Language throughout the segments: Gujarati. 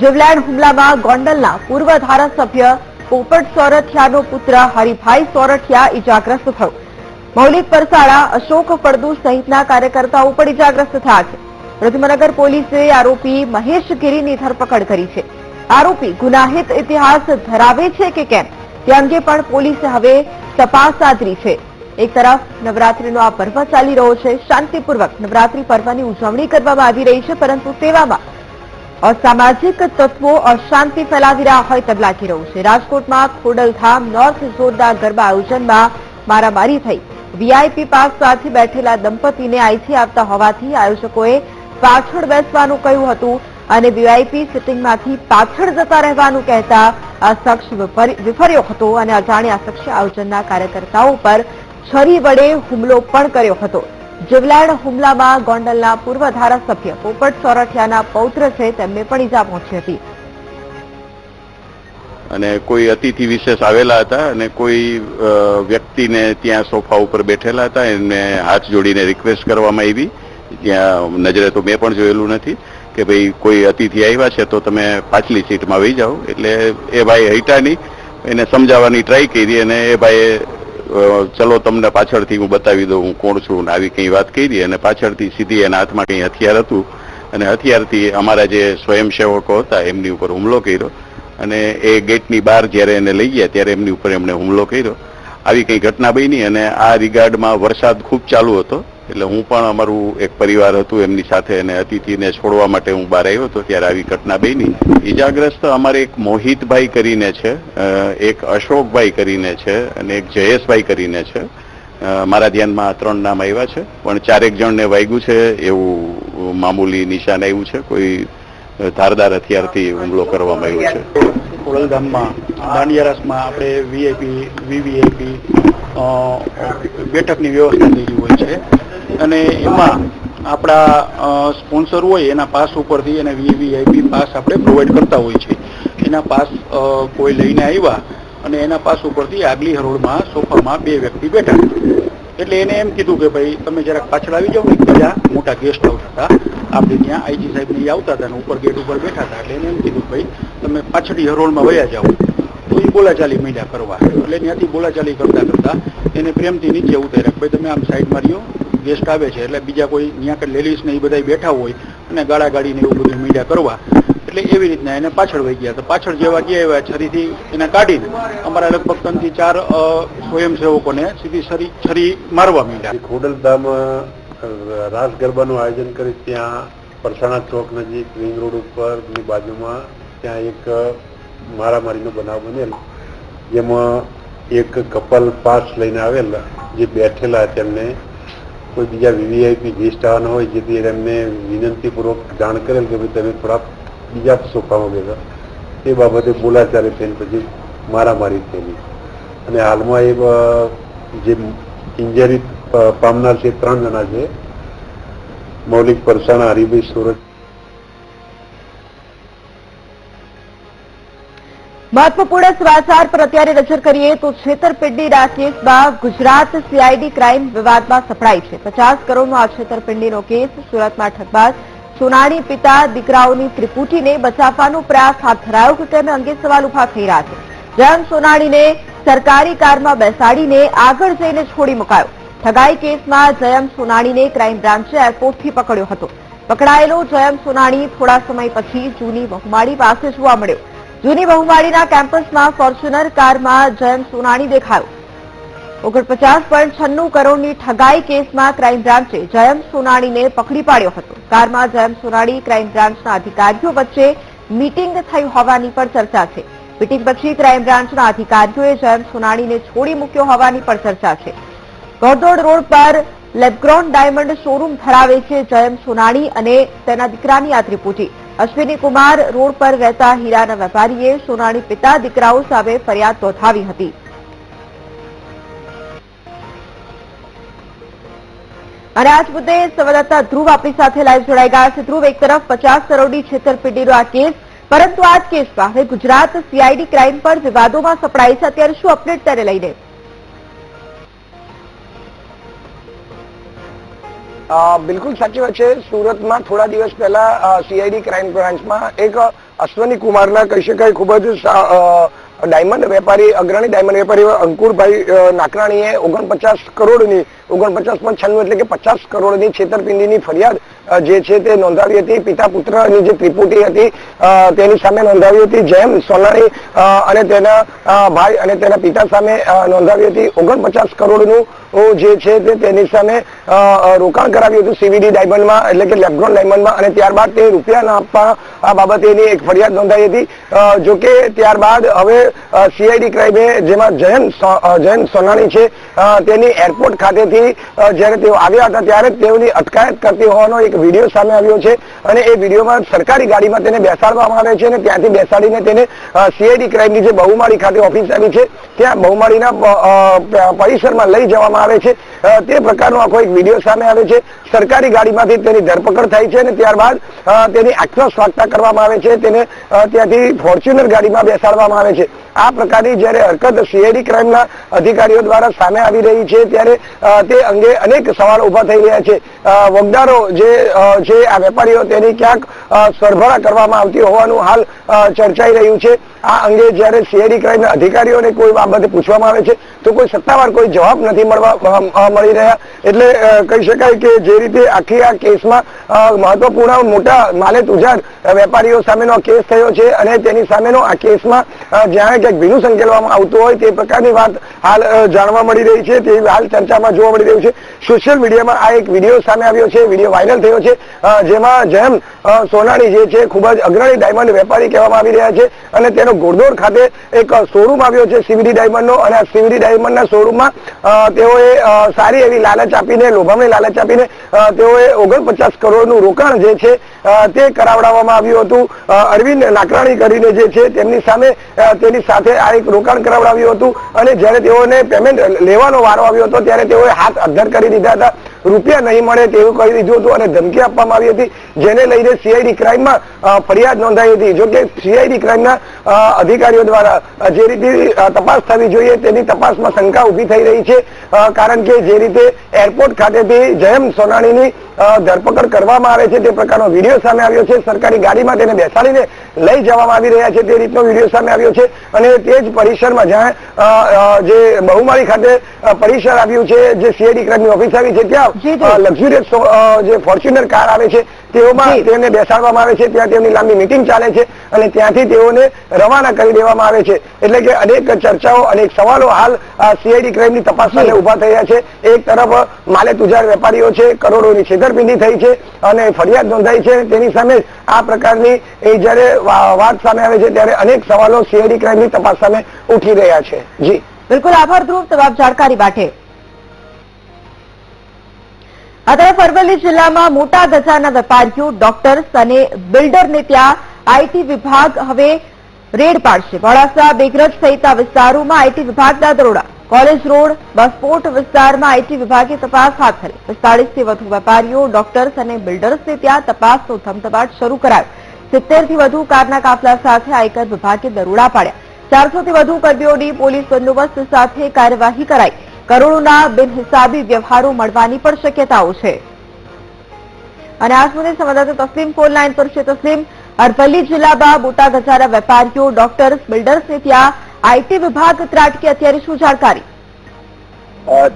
જીવલેણ હુમલામાં ગોંડલના પૂર્વ ધારાસભ્ય પોપટ સોરઠિયાનો પુત્ર હરિભાઈ સોરઠિયા ઇજાગ્રસ્ત થયો. મૌલિક પરસાળા અશોક ફળદુ સહિતના કાર્યકર્તાઓ પણ ઇજાગ્રસ્ત થયા છે. પ્રતિમનગર પોલીસે આરોપી મહેશ ગીરીની ધરપકડ કરી છે. આરોપી ગુનાહિત ઇતિહાસ ધરાવે છે કે કેમ? તે અંગે પણ પોલીસે હવે તપાસ આદરી છે. એક તરફ નવરાત્રીનો આ પર્વ ચાલી રહ્યો છે. શાંતિપૂર્વક નવરાત્રી પર્વની ઉજવણી કરવામાં આવી રહી છે, પરંતુ તેવામાં અસામાજિક તત્વો અશાંતિ ફેલાવી રહ્યા હોય તેમ લાગી રહ્યું છે રાજકોટમાં ખોડલધામ નોર્થ ઝોનના ગરબા આયોજનમાં મારામારી થઈ વીઆઈપી પાસ સાથે બેઠેલા દંપતીને આઈથી આવતા હોવાથી આયોજકોએ પાછળ બેસવાનું કહ્યું હતું અને વીઆઈપી સિટિંગમાંથી પાછળ જતા રહેવાનું કહેતા આ શખ્સ વિફર્યો હતો અને અજાણ્યા શખ્સે આયોજનના કાર્યકર્તાઓ પર છરી વડે હુમલો પણ કર્યો હતો। જીવલેણ હુમલામાં ગોંડલના પૂર્વ ધારાસભ્ય પોપટ સોરઠિયાના પૌત્ર છે તેમને પણ ઈજા પહોંચી હતી. અને કોઈ અતિથિ વિશેષ આવેલા હતા અને કોઈ વ્યક્તિને ત્યાં સોફા ઉપર બેઠેલા હતા, એમને હાથ જોડીને રિક્વેસ્ટ કરવામાં આવી. ત્યાં નજરે તો મેં પણ જોયેલું નથી કે ભાઈ કોઈ અતિથિ આવ્યા છે તો તમે પાછલી સીટમાં વહી જાઓ. એટલે એ ભાઈ હૈટા એને સમજાવવાની ટ્રાય કરી અને એ ભાઈએ ચલો તમને પાછળથી હું બતાવી દઉં હું કોણ છું ને આવી કંઈ વાત કરી અને પાછળથી સીધી એના હાથમાં કંઈ હથિયાર હતું અને હથિયારથી અમારા જે સ્વયંસેવકો હતા એમની ઉપર હુમલો કર્યો અને એ ગેટની બહાર જ્યારે એને લઈ ગયા ત્યારે એમની ઉપર એમણે હુમલો કર્યો. આવી કંઈ ઘટના બની અને આ રિગાર્ડમાં વરસાદ ખૂબ ચાલુ હતો. એટલે હું પણ અમારું એક પરિવાર હતું, એમની સાથે અને અતિથિને છોડવા માટે હું બહાર આવ્યો હતો, ત્યારે આવી ઘટના બની. ઈજાગ્રસ્ત અમારે એક મોહિતભાઈ કરીને છે એક અશોકભાઈ કરીને છે અને એક જયેશભાઈ કરીને છે. મારા ધ્યાનમાં આ ત્રણ નામ આવ્યા છે, પણ ચારેક જણને વાગ્યું છે એવું મામૂલી નિશાન આવ્યું છે. કોઈ ધારદાર હથિયારથી હુમલો કરવામાં આવ્યો છે. ખોડલધામમાં દાંડિયારાસમાં આપણે વીઆઈપી વીવીઆઈપી બેઠકની વ્યવસ્થા થયેલી હોય છે. અને એમાં આપણા સ્પોન્સર હોય એના પાસ ઉપરથી અને વીવીઆઈપી પાસ આપણે પ્રોવાઈડ કરતા હોય છે. એના પાસ કોઈ લઈને આવ્યા અને એના પાસ ઉપરથી આગલી હરોળમાં સોફામાં બે વ્યક્તિ બેઠા. એટલે એને એમ કીધું કે ભાઈ, તમે જરાક પાછળ આવી જાઓ ને બીજા મોટા ગેસ્ટ હાઉસ હતા. આપણે ત્યાં આઈજી સાહેબ ને આવતા હતા ઉપર ગેટ ઉપર બેઠા હતા એટલે એને એમ કીધું ભાઈ, તમે પાછળની હરોળમાં વયા જાઓ. તો એ બોલાચાલી મીંડા કરવા. એટલે ત્યાંથી બોલાચાલી કરતા કરતા એને પ્રેમથી નીચે ઉતાર્યા ભાઈ, તમે આમ સાઈડમાં રહ્યો ગેસ્ટ આવે છે, એટલે બીજા કોઈ ત્યાં લેડીઝ ને એ બધા બેઠા હોય અને ગાળા ગાડીને એવું બધું મીંડા કરવા. એટલે એવી રીતના એને પાછળ વહી ગયા. તો પાછળ જેવા ગયા એવા છરીથી એને કાઢીને અમારા લગભગ ત્રણથી ચાર સ્વયંસેવકોને સીધી છરી છરી મારવા માંડ્યા ખોડલધામ રાસ ગરબાનું આયોજન કરી ત્યાં પરસાણા ચોક નજીક રિંગ રોડ ઉપરની બાજુમાં ત્યાં એક મારામારીનો બનાવ બનેલ. જેમાં એક કપલ પાસ લઈને આવેલા, જે બેઠેલા તેમને કોઈ બીજા વીવીઆઈપી ગેસ્ટ આવવાના હોય જેથી એમને વિનંતીપૂર્વક જાણ કરેલ કે ભાઈ તમે થોડા બીજા સોફામાં બેઠા એ બાબતે બોલાચાલી થઈને પછી મારામારી થયેલી. અને હાલમાં એ જે ઇન્જરી પામનાર છે, ત્રણ જણા છે. મૌલિક પરસાણા, હરિભાઈ સુરત. મહત્વપૂર્ણ સમાચાર પર અત્યારે નજર કરીએ તો છેતરપિંડીના કેસમાં ગુજરાત સીઆઈડી ક્રાઇમ વિવાદમાં સપડાઈ છે. પચાસ કરોડનો આ છેતરપિંડીનો કેસ સુરતમાં ઠગબાજ સોનાણી પિતા દીકરાઓની ત્રિપુટીને બચાવવાનો પ્રયાસ હાથ ધરાયો કે તેને અંગે સવાલ ઊભા થઈ રહ્યા છે. જયંત સોનાણીને સરકારી કારમાં બેસાડીને આગળ જઈને છોડી મુકાયો. ઠગાઈ કેસમાં જયમ સોનાણીને ક્રાઇમ બ્રાન્ચે એરપોર્ટથી પકડ્યો હતો. પકડાયેલો જયમ સોનાણી થોડા સમય પછી જૂની બહુમાળી પાસે જોવા મળ્યો. જૂની બહુમાળીના કેમ્પસમાં ફોર્ચ્યુનર કારમાં જયમ સોનાણી દેખાયો. ઓગણપચાસ પોઈન્ટ છન્નું કરોડની ઠગાઈ કેસમાં ક્રાઇમ બ્રાન્ચે જયમ સોનાણીને પકડી પાડ્યો હતો. કારમાં જયમ સોનાણી ક્રાઇમ બ્રાન્ચના અધિકારીઓ વચ્ચે મીટિંગ થઈ હોવાની પણ ચર્ચા છે. મીટિંગ પછી ક્રાઇમ બ્રાન્ચના અધિકારીઓએ જયંત સોનાણીને છોડી મૂક્યો હોવાની પણ ચર્ચા છે. ગોરદોડ રોડ પર લેબગ્રોન ડાયમંડ શોરૂમ ધરાવે છે જયમ સોનાણી અને તેના દીકરાની આ ત્રિપુટી અશ્વિની કુમાર રોડ પર રહેતા હીરાના વેપારીએ સોનાણી પિતા દીકરાઓ સામે ફરિયાદ નોંધાવી હતી. અને આજ મુદ્દે સંવાદદાતા ધ્રુવ આપણી સાથે લાઈવ જોડાઈ ગયા છે. ધ્રુવ, એક તરફ પચાસ કરોડની છેતરપિંડીનો આ કેસ, પરંતુ આ જ કેસમાં હવે ગુજરાત સીઆઈડી ક્રાઇમ પર વિવાદોમાં સપડાઈ છે. અત્યારે શું અપડેટ તેને લઈને? બિલકુલ સાચી વાત છે સુરતમાં થોડા દિવસ પહેલા સીઆઈડી ક્રાઇમ બ્રાન્ચમાં એક અશ્વની કુમારના કહી શકાય ખૂબ જ સા- અ, ડાયમંડ વેપારી, અગ્રણી ડાયમંડ વેપારી અંકુરભાઈ નાકરાણીએ ઓગણપચાસ કરોડની, ઓગણપચાસ પણ છન્નું એટલે કે પચાસ કરોડની છેતરપિંડીની ફરિયાદ જે છે તે નોંધાવી હતી. પિતા પુત્રની જે ત્રિપુટી હતી તેની સામે નોંધાવી હતી. જેમ સોનાણી અને તેના ભાઈ અને તેના પિતા સામે નોંધાવી હતી. ઓગણપચાસ કરોડનું જે છે તે તેની સામે રોકાણ કરાવ્યું હતું સીવીડી ડાયમંડમાં, એટલે કે લેબ્રોન ડાયમંડમાં, અને ત્યારબાદ તે રૂપિયા ના આપવા બાબતે એની એક ફરિયાદ નોંધાઈ હતી. જોકે ત્યારબાદ હવે સીઆઈડી ક્રાઇમે જેમાં જયંત જયંત સોનાણી છે. તેની એરપોર્ટ ખાતેથી જ્યારે તેઓ આવ્યા હતા ત્યારે તેઓની અટકાયત કરતી હોવાનો એક વીડિયો સામે આવ્યો છે અને એ વિડીયોમાં સરકારી ગાડીમાં તેને બેસાડવામાં આવે છે અને ત્યાંથી બેસાડીને તેને સીઆઈડી ક્રાઇમની જે બહુમાળી ખાતે ઓફિસ આવી છે, ત્યાં બહુમાળીના પરિસરમાં લઈ જવામાં આવે છે. તે પ્રકારનો આખો એક વીડિયો સામે આવે છે. સરકારી ગાડીમાંથી તેની ધરપકડ થાય છે અને ત્યારબાદ તેની તેની આત્મસ્વાગતા કરવામાં આવે છે. તેને ત્યાંથી ફોર્ચ્યુનર ગાડીમાં બેસાડવામાં આવે છે. આ પ્રકારની જ્યારે હરકત સીઆઈડી ક્રાઇમના અધિકારીઓ દ્વારા સામે આવી રહી છે, ત્યારે તે અંગે અનેક સવાલ ઊભા થઈ રહ્યા છે. વગદારો જે છે આ વેપારીઓ તેની ક્યાંક સરભરા કરવામાં આવતી હોવાનું હાલ ચર્ચાઈ રહ્યું છે. આ અંગે જ્યારે સીઆઈડી ક્રાઇમના અધિકારીઓને કોઈ બાબતે પૂછવામાં આવે છે, તો કોઈ સત્તાવાર કોઈ જવાબ નથી મળવા મળી રહ્યા. એટલે કહી શકાય કે જે રીતે આખી આ કેસમાં મહત્વપૂર્ણ મોટા માલે તુજાર વેપારીઓ સામેનો કેસ થયો છે અને તેની સામેનો આ કેસમાં જ્યાં ક્યાંક ભીનું સંકેલવામાં આવતું હોય તે પ્રકારની વાત હાલ જાણવા મળી રહી છે. તે હાલ ચર્ચામાં જોવા મળી રહ્યું છે. સોશિયલ મીડિયામાં આ એક વીડિયો સામે આવ્યો છે. વીડિયો વાયરલ થયો છે. જેમાં જેમ સોનાણી જે છે, ખૂબ જ અગ્રણી ડાયમંડ વેપારી કહેવામાં આવી રહ્યા છે અને તેનો ઘોડદોડ ખાતે એક શોરૂમ આવ્યો છે સીવીડી ડાયમંડનો. અને આ સીવીડી શોરૂમમાં માં તેઓએ સારી એવી લાલચ આપીને લોભામણી લાલચ આપીને તેઓએ ઓગણપચાસ કરોડનું રોકાણ જે છે તે કરાવડાવવામાં આવ્યું હતું. અરવિંદ નાકરાણી કરીને જે છે તેમની સામે તેની સાથે આ એક રોકાણ કરાવડાવ્યું હતું. અને જ્યારે તેઓને પેમેન્ટ લેવાનો વારો આવ્યો હતો, ત્યારે તેઓએ હાથ અદ્ધર કરી દીધા હતા. રૂપિયા નહીં મળે તેવું કહી દીધું હતું અને ધમકી આપવામાં આવી હતી, જેને લઈને સીઆઈડી ક્રાઇમમાં ફરિયાદ નોંધાઈ હતી. જો કે સીઆઈડી ક્રાઇમના અધિકારીઓ દ્વારા જે રીતે તપાસ થવી જોઈએ તેની તપાસમાં શંકા ઊભી થઈ રહી છે. કારણ કે જે રીતે એરપોર્ટ ખાતેથી જયમ સોનાણીની ધરપકડ કરવામાં આવે છે તે પ્રકારનો વીડિયો સામે આવ્યો છે સરકારી ગાડીમાં તેને બેસાડીને લઈ જવામાં આવી રહ્યા છે તે રીતનો વીડિયો સામે આવ્યો છે અને તે જ પરિસરમાં જ્યાં જે બહુમાળી ખાતે પરિસર આવ્યું છે જે સીઆઈડી ક્રાઇમની ઓફિસ આવી છે ત્યાં. લક્ઝુરિયસ જે ફોર્ચ્યુનર કાર આવે છે તેઓમાં તેમને બેસાડવામાં આવે છે ત્યાં તેમની લાંબી મિટિંગ ચાલે છે અને ત્યાંથી તેઓને રવાના કરી દેવામાં આવે છે. એટલે કે અનેક ચર્ચાઓ અનેક સવાલો હાલ સીઆઈડી ક્રાઇમની તપાસ જી. ઊભા થયા છે. એક તરફ માલે તુજાર વેપારીઓ છે કરોડોની છેતરપિંડી થઈ છે અને ફરિયાદ નોંધાઈ છે. તેની સામે આ પ્રકારની એ જ્યારે વાત સામે આવે છે ત્યારે અનેક સવાલો સીઆઈડી ક્રાઇમની તપાસ સામે ઉઠી રહ્યા છે. જી. બિલકુલ આભાર ધ્રુવ તમામ જાણકારી માટે આ અરવલ્લી જિલ્લામાં મોટા ધજાના વેપારીઓ ડોક્ટર્સ અને બિલ્ડરને ત્યાં આઈટી વિભાગ હવે રેડ પાડશે. મોડાસા બેગરજ સહિતના વિસ્તારોમાં આઈટી વિભાગના દરોડા. કોલેજ રોડ બસપોર્ટ વિસ્તારમાં આઈટી વિભાગે તપાસ હાથ ધરી. પિસ્તાળીસથી વધુ વેપારીઓ ડોક્ટર્સ અને બિલ્ડર્સને ત્યાં તપાસનો ધમધમાટ શરૂ કરાયો. સિત્તેરથી વધુ કારના કાફલા સાથે આયકર વિભાગે દરોડા પાડ્યા. ચારસોથી વધુ કર્મીઓની પોલીસ બંદોબસ્ત સાથે કાર્યવાહી કરાઈ. કરોડોના બિનહિસાબી વ્યવહારો મળવાની પણ શક્યતાઓ છે. અને આ મુદ્દે સંવાદદાતા તસ્લીમ ફોન લાઈન પર છે. તસ્લીમ, અરવલ્લી જિલ્લામાં મોટા ગજારા વેપારીઓ, ડોક્ટર્સ, બિલ્ડર્સને ત્યાં આઈટી વિભાગ ત્રાટકે. અત્યારે શું જાણકારી?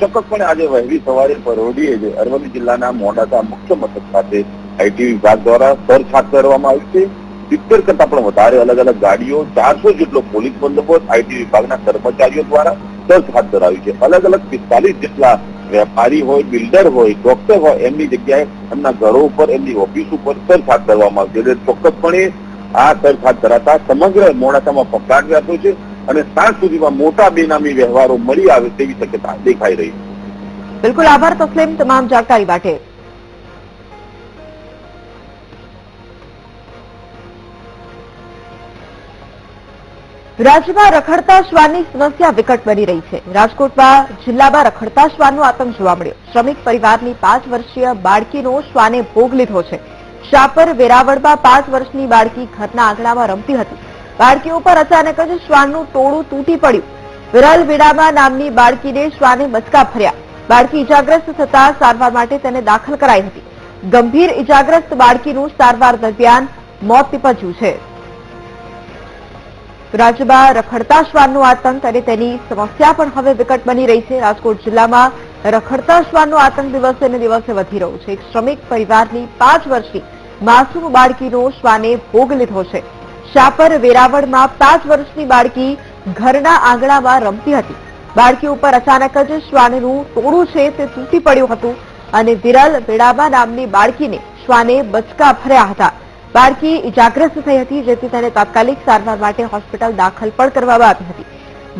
ચોક્કસપણે આજે વહેલી સવારે પરોઢીએ જે અરવલ્લી જિલ્લાના મોડાસા મુખ્ય મથક ખાતે આઈટી વિભાગ દ્વારા સર્ચ હાથ ધરવામાં આવ્યું છે. સિત્તેર કરતા પણ વધારે અલગ અલગ ગાડીઓ, ચારસો જેટલો પોલીસ બંદોબસ્ત આઈટી વિભાગના કર્મચારીઓ દ્વારા સર્ચ હાથ ધરાવ્યું છે. અલગ અલગ પિસ્તાલીસ જેટલા વેપારી હોય, બિલ્ડર હોય, ડોક્ટર હોય, એમની જગ્યાએ એમના ઘરો ઉપર, એમની ઓફિસ ઉપર સર્ચ હાથ ધરવામાં આવશે એટલે ચોક્કસપણે આ સર્ચ હાથ ધરાતા સમગ્ર મોડાસામાં પકડાટ વ્યાપ્યો છે અને સાંજ સુધીમાં મોટા બેનામી વ્યવહારો મળી આવે તેવી શક્યતા દેખાઈ રહી છે. બિલકુલ આભાર તસ્લીમ તમામ જાણકારી માટે. રાજ્યમાં રખડતા શ્વાનની સમસ્યા વિકટ બની રહી છે. રાજકોટમાં જિલ્લામાં રખડતા શ્વાનનો આતંક જોવા મળ્યો. શ્રમિક પરિવારની પાંચ વર્ષીય બાળકીનો શ્વાને ભોગ લીધો છે. શાપર વેરાવળમાં પાંચ વર્ષની બાળકી ઘરના આંગણામાં રમતી હતી. બાળકી ઉપર અચાનક જ શ્વાનનું ટોળું તૂટી પડ્યું. વિરલ વેડામા નામની બાળકીને શ્વાને બચકા ફર્યા. બાળકી ઇજાગ્રસ્ત થતા સારવાર માટે તેને દાખલ કરાઈ હતી. ગંભીર ઇજાગ્રસ્ત બાળકીનું સારવાર દરમિયાન મોત નિપજ્યું છે. રાજ્યમાં રખડતા શ્વાનનું આતંક અને તેની સમસ્યા પણ હવે વિકટ બની રહી છે. રાજકોટ જિલ્લામાં રખડતા શ્વાનનો આતંક દિવસે ને દિવસે વધી રહ્યો છે. એક શ્રમિક પરિવારની પાંચ વર્ષની માસૂમ બાળકીનો શ્વાને ભોગ લીધો છે. શાપર વેરાવળમાં પાંચ વર્ષની બાળકી ઘરના આંગણામાં રમતી હતી. બાળકી ઉપર અચાનક જ શ્વાનનું ટોળું છે તે તૂટી પડ્યું હતું અને વિરલ વેડાબા નામની બાળકીને શ્વાને બચકા ભર્યા હતા. બાળકી ઇજાગ્રસ્ત થઈ હતી, જેથી તેને તાત્કાલિક સારવાર માટે હોસ્પિટલ દાખલ પણ કરવામાં આવી હતી.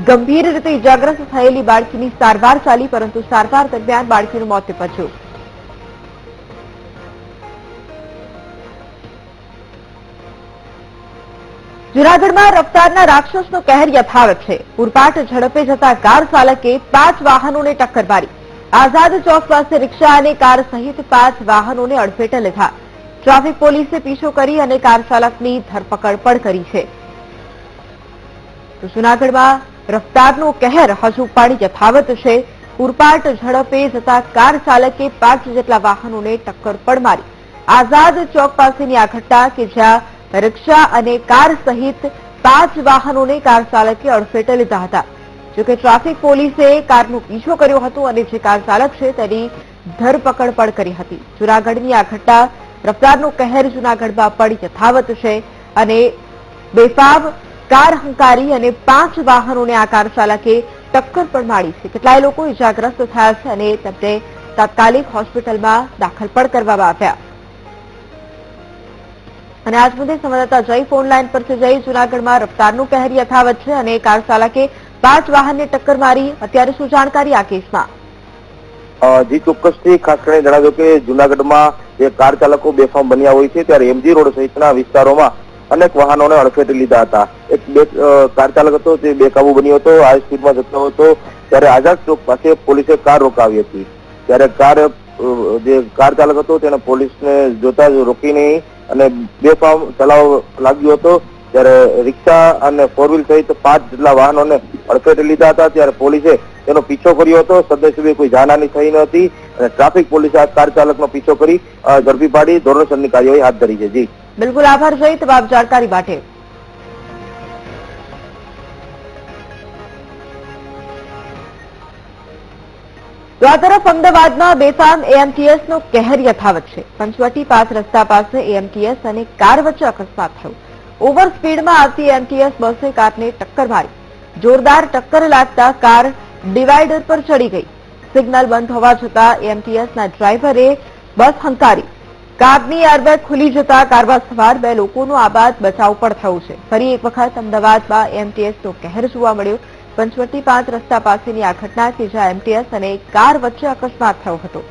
ગંભીર રીતે ઇજાગ્રસ્ત થયેલી બાળકીની સારવાર ચાલી, પરંતુ સારવાર દરમિયાન બાળકીનું મોત નિપજ્યું. જુનાગઢમાં રફતારના રાક્ષસનો કહેર યથાવત છે. પૂરપાટ ઝડપે જતા કાર ચાલકે પાંચ વાહનોને ટક્કર મારી. આઝાદ ચોક પાસે રિક્ષા અને કાર સહિત પાંચ વાહનોને અડફેટે લીધા. ટ્રાફિક પોલીસે પીછો કરી અને કાર ચાલકની ધરપકડ પણ કરી છે. તો રફતારનો કહેર હજુ પણ યથાવત છે. પૂરપાટ ઝડપે જતા કાર ચાલકે પાંચ જેટલા વાહનોને ટક્કર પણ મારી. આઝાદ ચોક પાસેની આ ઘટના કે જ્યાં રિક્ષા અને કાર સહિત પાંચ વાહનોને કાર ચાલકે અડફેટે લીધા હતા. જોકે ટ્રાફિક પોલીસે કારનો પીછો કર્યો હતો અને જે કાર ચાલક છે તેની ધરપકડ પણ કરી હતી. જૂનાગઢની આ ઘટના રફતારનો કહેર જૂનાગઢમાં પણ યથાવત છે અને બેફાબ કાર હંકારી અને પાંચ વાહનોને આ કાર ટક્કર પણ મારી છે. કેટલાય લોકો ઇજાગ્રસ્ત થયા છે અને તેમને તાત્કાલિક હોસ્પિટલમાં દાખલ પણ કરવામાં આવ્યા. અને આજ મુદ્દે સંવાદદાતા જય ફોન લાઈન પર છે. જય જૂનાગઢમાં રફતારનું કહેર યથાવત છે અને કાર ચાલકે પાંચ વાહનને ટક્કર મારી. અત્યારે શું જાણકારી આ કેસમાં? જી, ચોક્કસથી ખાસ કરીને જણાવ્યું કે જુનાગઢમાં જે કાર ચાલકો બેફામ બન્યા હોય છે ત્યારે એમજી રોડ સહિતના વિસ્તારોમાં અનેક વાહનોને અડફેટે લીધા હતા. એક બે કાર ચાલક હતો જે બેકાબુ બન્યો હતો, હાઈ સ્પીડમાં જતો હતો, ત્યારે આઝાદ ચોક પાસે પોલીસે કાર રોકાવી હતી. ત્યારે કાર જે કાર ચાલક હતો તેને પોલીસને જોતા જ રોકી નહીં અને બેફામ ચલાવ લાગ્યો હતો. ત્યારે રિક્ષા અને ફોર વ્હીલ સહિત પાંચ જેટલા વાહનોને અડફેટે લીધા હતા. ત્યારે પોલીસે તેનો પીછો કર્યો હતો. સદનસીબે કોઈ જાનહાની થઈ ન હતી. અને ટ્રાફિક પોલીસે આ કાર ચાલકનો પીછો કરી ઝડપી પાડી ધોરણસરની કાર્યવાહી હાથ ધરી છે. જી. બિલકુલ આભાર જય તમામ જાણકારી માટે. તો આ તરફ અમદાવાદમાં બેફામ એએમટીએસનો કહેર યથાવત છે. પંચવટી પાસ, રસ્તા પાસે એએમટીએસ અને કાર વચ્ચે અકસ્માત થયો. ઓવર સ્પીડમાં આવતી એએમટીએસ બસે કારને ટક્કર મારી. જોરદાર ટક્કર લાગતા કાર ડિવાઈડર પર ચડી ગઈ. સિગ્નલ બંધ હોવા છતાં એમટીએસના ડ્રાઈવરે બસ હંકારી. કારની એરબેગ ખુલી જતા કારમાં સવાર બે લોકોનો આબાદ બચાવ પણ થયો છે. ફરી એક વખત અમદાવાદમાં એમટીએસનો કહેર જોવા મળ્યો. પંચવટી પાંચ રસ્તા પાસેની આ ઘટના કે જ્યાં એમટીએસ અને કાર વચ્ચે અકસ્માત થયો હતો.